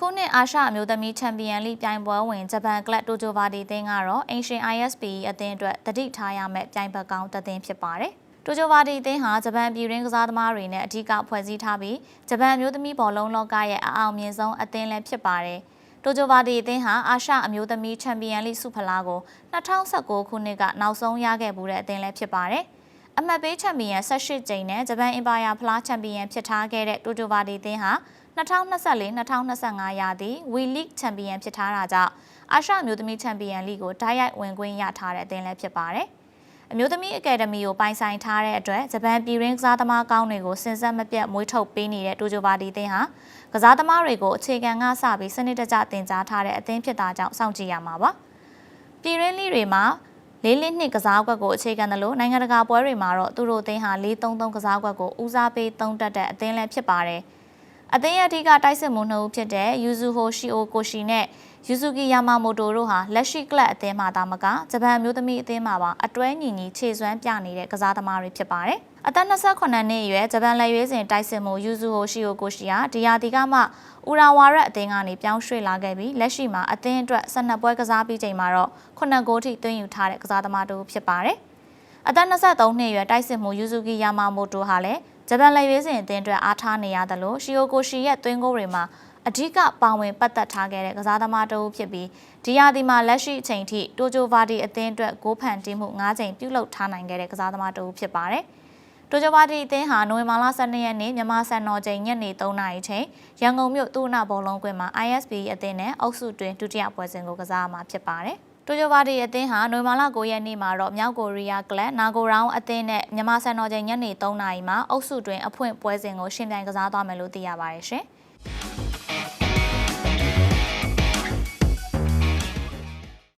အခုနှစ်အာရှအမျိုးသမီးချန်ပီယံလိပြိုင်ပွဲဝင်ဂျပန်ကလပ်တိုဂျိုဗာဒီအသင်းကတော့အင်ရှင် ISP အသင်းအတွက်တတိထားရမယ့်ပြိုင်ဘက်ကောင်းတစ်သင်းဖြစ်ပါတယ်။တိုဂျိုဗာဒီအသင်းဟာဂျပန်ပြည်ရင်းကစားသမားတွေနဲ့အဓိကဖွဲ့စည်းထားပြီးဂျပန်အမျိုးသမီးဘောလုံးလောကရဲ့အအောင်မြင်ဆုံးအသင်းလည်းဖြစ်ပါတယ်။တိုဂျိုဗာဒီအသင်းဟာအာရှအမျိုးသမီးချန်ပီယံလိဆုဖလားကို2019ခုနှစ်ကနောက်ဆုံးရခဲ့မှုတဲ့အသင်းလည်းဖြစ်ပါတယ်။ အမှတ်ပေးချန်ပီယံ18ကြိမ်နဲ့ဂျပန်အင်ပါယာဖလားချန်ပီယံဖြစ်ထားခဲ့တဲ့တိုတိုဗာဒီသင်းဟာ2024-2025ရာသီဝီလိချန်ပီယံဖြစ်ထားတာကြောင့်အာရှအမျိုးသမီးချန်ပီယံလိကိုဓာတ်ရိုက်ဝင်ခွင့်ရထားတဲ့အသင်းလည်းဖြစ်ပါတယ်။အမျိုးသမီးအကယ်ဒမီကိုပိုင်ဆိုင်ထားတဲ့အတွက်ဂျပန်ပြည်ရင်းကစားသမားကောင်းတွေကိုစင်ဆက်မပြတ်မွေးထုတ်ပေးနေတဲ့တိုဂျိုဗာဒီသင်းဟာကစားသမားတွေကိုအခြေခံကစပြီးစနစ်တကျတင် जा ထားတဲ့အသင်းဖြစ်တာကြောင့်စောင့်ကြည့်ရမှာပါ။ပြည်ရင်းလိတွေမှာ လေးလေးနှစ်ကစားကွက်ကိုအခြေခံတယ်လို့နိုင်ငံတကာပွဲတွေမှာတော့သူတို့အသင်းဟာ4-3-3ကစားကွက်ကိုဦးစားပေးသုံးတတ်တဲ့အသင်းလည်းဖြစ်ပါတယ်။အသင်းရဲ့အဓိကတိုက်စစ်မှုနှစ်ဦးဖြစ်တဲ့ယူဇူဟိုရှီအိုကိုရှီနဲ့ယူဇူကီယာမာမိုတိုတို့ဟာလက်ရှိကလပ်အသင်းမှာတာမကဂျပန်အမျိုးသမီးအသင်းမှာပါအတွဲညီညီခြေစွမ်းပြနေတဲ့ကစားသမားတွေဖြစ်ပါတယ်။အသက်28နှစ်အရွယ်ဂျပန်လက်ရွေးစင်တိုက်စစ်မှုယူဇူဟိုရှီအိုကိုရှီဟာဒီယာတီကမှဥရာဝါရက်အသင်းကနေပြောင်းရွှေ့လာခဲ့ပြီးလက်ရှိမှာအသင်းအတွက်12ပွဲကစားပြီးချိန်မှာတော့9ဂိုးထိသွင်းယူထားတဲ့ကစားသမားတူဖြစ်ပါတယ်။အသက်23နှစ်အရွယ်တိုက်စစ်မှုယူဇူကီယာမာမိုတိုဟာလည်းဂျပန်လက်ရွေးစင်အသင်းအတွက်အားထားနေရတယ်လို့ရှီယိုကိုရှီရဲ့သွင်းဂိုးတွေမှာ အဓိကပါဝင်ပတ်သက်ထားခဲ့တဲ့ကစားသမားတဦးဖြစ်ပြီးဒီယာဒီမှာလက်ရှိအချိန်ထိတိုဂျိုဗာဒီအသင်းအတွက်ဂိုးဖန်တီးမှု9ချိန်ပြုလုပ်ထားနိုင်ခဲ့တဲ့ကစားသမားတဦးဖြစ်ပါတယ်။တိုဂျိုဘာဒီအသင်းဟာနိုဝင်ဘာလ12ရက်နေ့မြန်မာစံတော်ချိန်ညနေ3နာရီချိန်ရန်ကုန်မြို့သူနာဘောလုံးကွင်းမှာ ISB အသင်းနဲ့အုပ်စုတွင်ဒုတိယပွဲစဉ်ကိုကစားမှာဖြစ်ပါတယ်။တိုဂျိုဘာဒီအသင်းဟာနိုဝင်ဘာလ9ရက်နေ့မှာတော့မြောက်ကိုရီးယားကလပ်နာဂိုရောင်းအသင်းနဲ့မြန်မာစံတော်ချိန်ညနေ3နာရီမှာအုပ်စုတွင်အဖွင့်ပွဲစဉ်ကိုရှင်ပြိုင်ကစားသွားမယ်လို့သိရပါတယ်ရှင်။